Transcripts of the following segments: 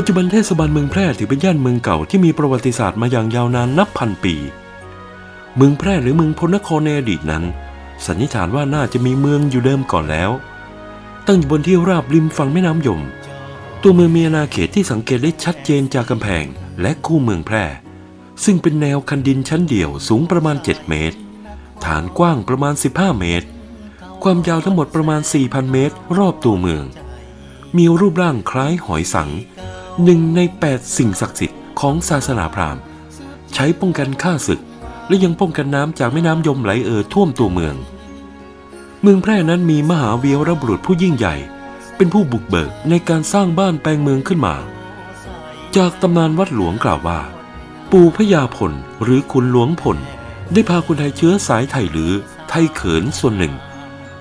ปัจจุบันเทศบาลเมืองแพร่ถือเป็นย่านเมืองเก่าที่มีประวัติศาสตร์มาอย่างยาวนานนับพันปี เมืองแพร่หรือเมืองพลนครในอดีตนั้น สันนิษฐานว่าน่าจะมีเมืองอยู่เดิมก่อนแล้ว ตั้งอยู่บนที่ราบริมฝั่งแม่น้ำยม ตัวเมืองมีอาณาเขตที่สังเกตได้ชัดเจนจากกำแพงและคู่เมืองแพร่ ซึ่งเป็นแนวคันดินชั้นเดี่ยวสูงประมาณ 7 เมตร ฐานกว้างประมาณ 15 เมตร ความยาวทั้งหมดประมาณ 4,000 เมตร รอบตัวเมือง มีรูปร่างคล้ายหอยสัง หนึ่งใน 8 สิ่งศักดิ์สิทธิ์ของศาสนาพราหมณ์ ใช้ป้องกันข้าศึก และยังป้องกันน้ำจากแม่น้ำยมไหลเอ่อท่วมตัวเมือง เมืองแพร่นั้นมีมหาวีรบุรุษผู้ยิ่งใหญ่ เป็นผู้บุกเบิกในการสร้างบ้านแปลงเมืองขึ้นมา จากตำนานวัดหลวงกล่าวว่า ปู่พญาพลหรือขุนหลวงพลได้พาคนไทยเชื้อสายไทยหรือไทยเขินส่วนหนึ่ง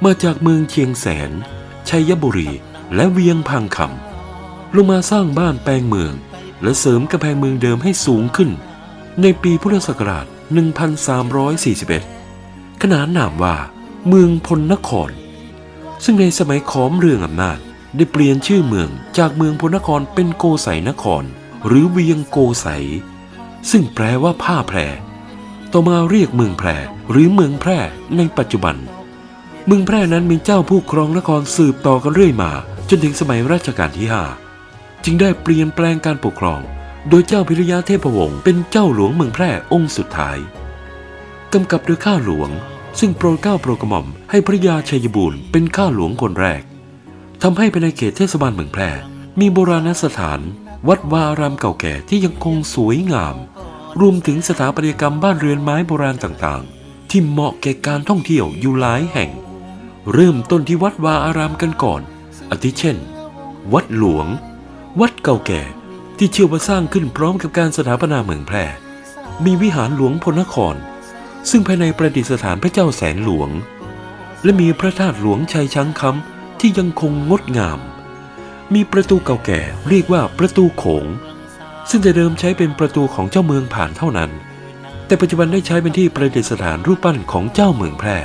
มาจากเมืองเชียงแสนชัยบุรีและเวียงพังคำ ลงมาสร้างบ้านแปลงเมือง และเสริมกำแพงเมืองเดิมให้สูงขึ้น ในปีพุทธศักราช 1341 ขนานนามว่า เมืองพลนคร ซึ่งในสมัยขอมเรืองอำนาจได้เปลี่ยนชื่อเมืองจากเมืองพลนครเป็นโกไสนคร หรือเวียงโกไสซึ่งแปลว่าผ้าแพร ต่อมาเรียกเมืองแพรหรือเมืองแพร่ในปัจจุบัน เมืองแพร่นั้นมีเจ้าผู้ครองนครสืบต่อกันเรื่อยมา จนถึงสมัยรัชกาลที่5 จึงได้เปลี่ยนแปลงการปกครอง โดยเจ้าพิริยาเทพวงศ์เป็นเจ้าหลวงเมืองแพร่องค์สุดท้ายกำกับโดยข้าหลวง ซึ่งโปรดเกล้าโปรดกระหม่อมให้พระยาชัยบูรณ์เป็นข้าหลวงคนแรกทำให้ภายในเขตเทศบาลเมืองแพร่ มีโบราณสถาน วัดวาอารามเก่าแก่ที่ยังคงสวยงาม รวมถึงสถาปัตยกรรมบ้านเรือนไม้โบราณต่างๆ ที่เหมาะแก่การท่องเที่ยวอยู่หลายแห่ง เริ่มต้นที่วัดวาอารามกันก่อนอาทิเช่น วัดหลวง วัดเก่าแก่ที่เชื่อว่าสร้างขึ้นพร้อมกับการสถาปนาเมืองแพร่ มีวิหารหลวงพลนคร ซึ่งภายในประดิษฐานพระเจ้าแสนหลวง และมีพระธาตุหลวงชัยช้างคำที่ยังคงงดงาม มีประตูเก่าแก่เรียกว่าประตูโขง ซึ่งแต่เดิมใช้เป็นประตูของเจ้าเมืองผ่านเท่านั้น แต่ปัจจุบันได้ใช้เป็นที่ประดิษฐานรูปปั้นของเจ้าเมืองแพร่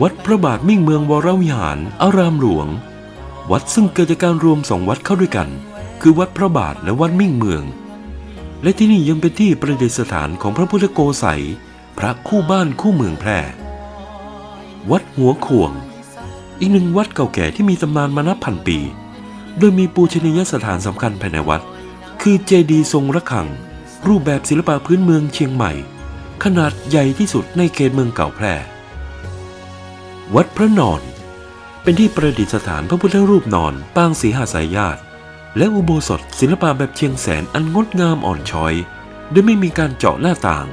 วัดพระบาทมิ่งเมืองวรวิหารอารามหลวง วัดซึ่งเกิดจากการรวมสองวัดเข้าด้วยกัน คือวัดพระบาทและวัดมิ่งเมือง และที่นี่ยังเป็นที่ประดิษฐานของพระพุทธโกสัย พระคู่บ้านคู่เมืองแพร่ วัดหัวข่วง อีกหนึ่งวัดเก่าแก่ที่มีตำนานมานับพันปี โดยมีปูชนียสถานสำคัญภายในวัด คือเจดีย์ทรงระฆัง รูปแบบศิลปะพื้นเมืองเชียงใหม่ ขนาดใหญ่ที่สุดในเขตเมืองเก่าแพร่ วัดพระนอน เป็นที่ประดิษฐานพระพุทธรูปนอนปางสีหาสายญาติ และอุโบสถศิลปะแบบเชียงแสนอันงดงามอ่อนช้อยโดยไม่มีการเจาะหน้าต่าง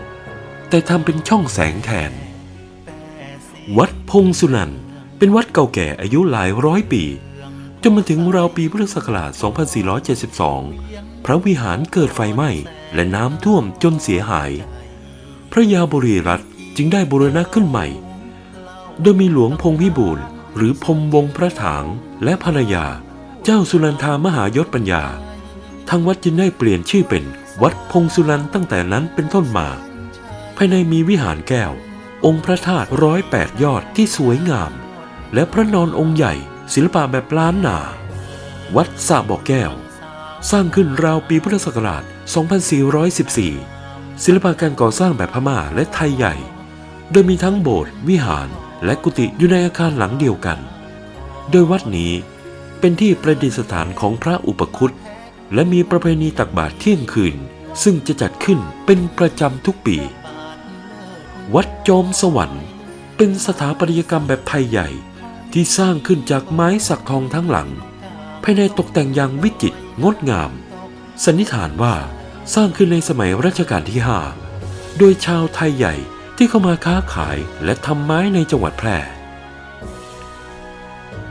แต่ทำเป็นช่องแสงแทน วัดพงสุนันเป็นวัดเก่าแก่อายุหลายร้อยปีจนมาถึงราวปีพุทธศักราช 2472 พระวิหารเกิดไฟไหม้และน้ำท่วมจนเสียหาย พระยาบรีรัตน์จึงได้บูรณะขึ้นใหม่ โดยมีหลวงพงพิบูล หรือพมวงพระถางและภรรยา เจ้าสุนันทามหายศปัญญา ทางวัดจึงได้เปลี่ยนชื่อเป็นวัดพงสุนันตั้งแต่นั้นเป็นต้นมา ภายในมีวิหารแก้ว องค์พระธาตุร้อยแปดยอดที่สวยงาม และพระนอนองค์ใหญ่ ศิลปะแบบล้านนา วัดสระบ่อแก้ว สร้างขึ้นราวปีพุทธศักราช 2414 ศิลปะการก่อสร้างแบบพม่าและไทยใหญ่ โดยมีทั้งโบสถ์วิหาร และกุฏิอยู่ในอาคารหลังเดียวกัน โดยวัดนี้เป็นที่ประดิษฐานของพระอุปคุตและมีประเพณีตักบาตรเที่ยงคืน ซึ่งจะจัดขึ้นเป็นประจำทุกปี วัดจอมสวรรค์ เป็นสถาปัตยกรรมแบบไทยใหญ่ที่สร้างขึ้นจากไม้สักทองทั้งหลัง ภายในตกแต่งอย่างวิจิตรงดงาม สันนิษฐานว่าสร้างขึ้นในสมัยรัชกาลที่ 5 โดยชาวไทยใหญ่ ที่เข้ามาค้าขายและทำไม้ในจังหวัดแพร่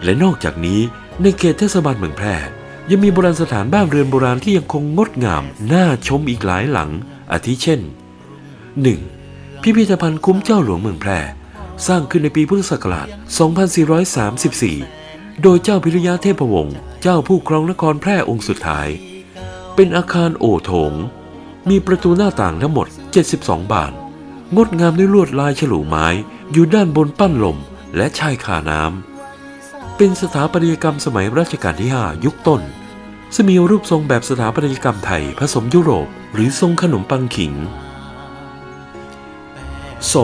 และนอกจากนี้ในเขตเทศบาลเมืองแพร่ ยังมีโบราณสถานบ้านเรือนโบราณที่ยังคงงดงาม น่าชมอีกหลายหลัง อาทิเช่น 1. พิพิธภัณฑ์คุ้มเจ้าหลวงเมืองแพร่ สร้างขึ้นในปีพุทธศักราช 2434 โดยเจ้าพิริยาเทพวงศ์เจ้าผู้ครองนครแพร่องค์สุดท้าย เป็นอาคารโอโถง มีประตูหน้าต่างทั้งหมด 72 บาน งดงามด้วยลวดลายฉลูไม้ อยู่ด้านบนปั้นลมและชายคาน้ำ เป็นสถาปัตยกรรมสมัยรัชกาลที่ 5 ยุคต้นซึ่งมีรูปทรงแบบสถาปัตยกรรมไทยผสมยุโรป หรือทรงขนมปังขิง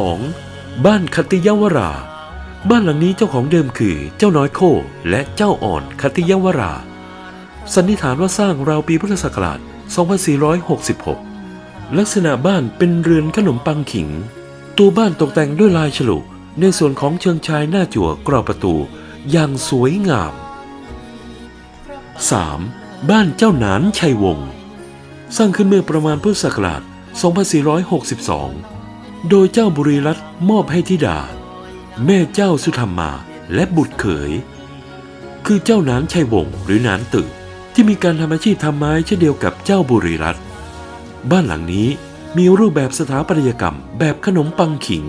2. บ้านคติยวรา บ้านหลังนี้เจ้าของเดิมคือเจ้าน้อยโคและเจ้าอ่อนคติยวรา สันนิษฐานว่าสร้างราวปีพุทธศักราช 2466 ลักษณะบ้านเป็นเรือนขนมปังขิง ตัวบ้านตกแต่งด้วยลายฉลุในส่วนของเชิงชายหน้าจั่วกรอบประตูอย่างสวยงาม 3. บ้านเจ้าหนานชัยวงศ์สร้างขึ้นเมื่อประมาณพุทธศักราช 2462 โดยเจ้าบุรีรัตน์มอบให้ธิดา แม่เจ้าสุธรรมาและบุตรเขย คือเจ้าหนานชัยวงศ์หรือหนานตึกที่มีการทำอาชีพทำไม้เช่นเดียวกับเจ้าบุรีรัตน์ บ้านหลังนี้มีรูปแบบสถาปัตยกรรมแบบขนมปังขิง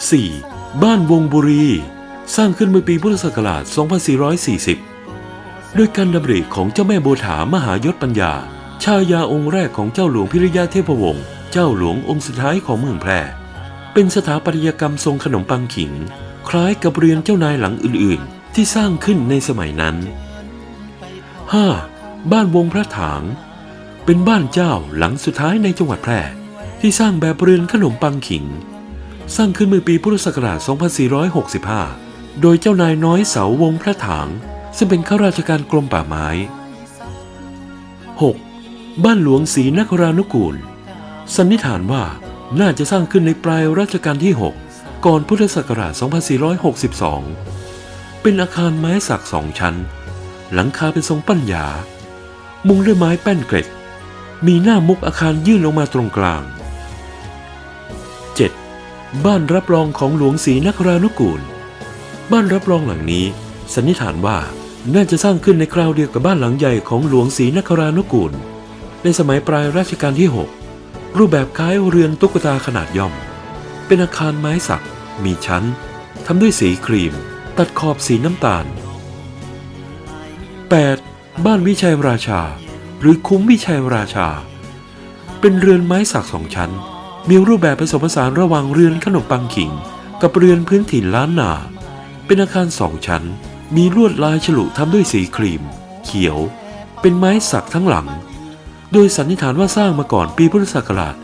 4. บ้านวงบุรี สร้างขึ้นเมื่อปีพุทธศักราช 2440 ด้วยการดำริของเจ้าแม่โบถามหายศปัญญา ชายาองค์แรกของเจ้าหลวงพิริยาเทพวงศ์เจ้าหลวงองค์สุดท้ายของเมืองแพร่ เป็นสถาปัตยกรรมทรงขนมปังขิง คล้ายกับเรือนเจ้านายหลังอื่นๆ ที่สร้างขึ้นในสมัยนั้น 5. บ้านวงพระถาง เป็นบ้านเจ้าหลังสุดท้ายในจังหวัดแพร่ ที่สร้างแบบเรือนขนมปังขิง สร้างขึ้นเมื่อปีพุทธศักราช 2465 โดยเจ้านายน้อยเสาวงพระถาง ซึ่งเป็นข้าราชการกรมป่าไม้ 6. บ้านหลวงศรีนครานุกูล สันนิษฐานว่าน่าจะสร้างขึ้นในปลายรัชกาลที่ 6 ก่อนพุทธศักราช 2462 เป็นอาคารไม้สักสองชั้น หลังคาเป็นทรงปัญญา มุงด้วยไม้แป้นเกร็ด มีหน้ามุกอาคารยื่นลงมาตรงกลาง 7. บ้านรับรองของหลวงศรีนครานุกูล บ้านรับรองหลังนี้ สันนิษฐานว่าน่าจะสร้างขึ้นในคราวเดียวกับบ้านหลังใหญ่ของหลวงศรีนครานุกูล ในสมัยปลายรัชกาลที่ 6 รูปแบบคล้ายเรือนตุ๊กตาขนาดย่อม เป็นอาคารไม้สัก มีชั้นทำด้วยสีครีม ตัดขอบสีน้ำตาล 8. บ้านวิชัยราชา หรือคุ้มวิชัยราชา เป็นเรือนไม้สักสองชั้น มีรูปแบบผสมผสานระหว่างเรือนขนมปังขิง กับเรือนพื้นถิ่นล้านนา เป็นอาคารสองชั้น มีลวดลายฉลุทำด้วยสีครีม เขียว เป็นไม้สักทั้งหลัง โดยสันนิษฐานว่าสร้างมาก่อนปีพุทธศักราช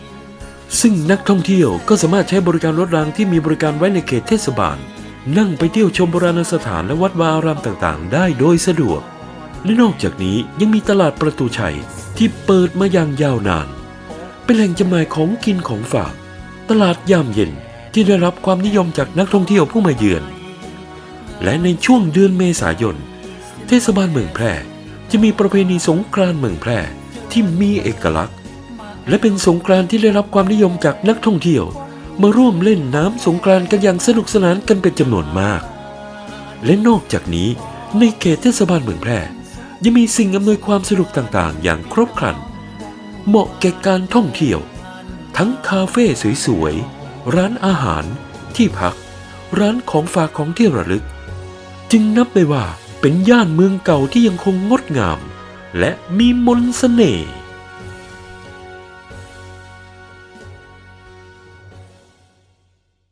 2441ซึ่งนักท่องเที่ยวก็สามารถใช้บริการรถรางที่มีบริการไว้ในเขตเทศบาล นั่งไปเที่ยวชมโบราณสถานและวัดวาอารามต่างๆ ได้โดยสะดวก และนอกจากนี้ยังมีตลาดประตูชัยที่เปิดมาอย่างยาวนาน เป็นแหล่งจำหน่ายของกินของฝาก ตลาดยามเย็นที่ได้รับความนิยมจากนักท่องเที่ยวผู้มาเยือน และในช่วงเดือนเมษายน เทศบาลเมืองแพร่จะมีประเพณีสงกรานต์เมืองแพร่ที่มีเอกลักษณ์ และเป็นสงกรานต์ที่ได้รับความนิยมจากนักท่องเที่ยว มาร่วมเล่นน้ำสงกรานต์กันอย่างสนุกสนานกันเป็นจำนวนมาก และนอกจากนี้ในเขตเทศบาลเมืองแพร่ยังมีสิ่งอำนวยความสะดวกต่างๆ อย่างครบครัน เหมาะแก่การท่องเที่ยว ทั้งคาเฟ่สวยๆ ร้านอาหาร ที่พัก ร้านของฝากของที่ระลึก จึงนับได้ว่าเป็นย่านเมืองเก่าที่ยังคงงดงาม และมีมนต์เสน่ห์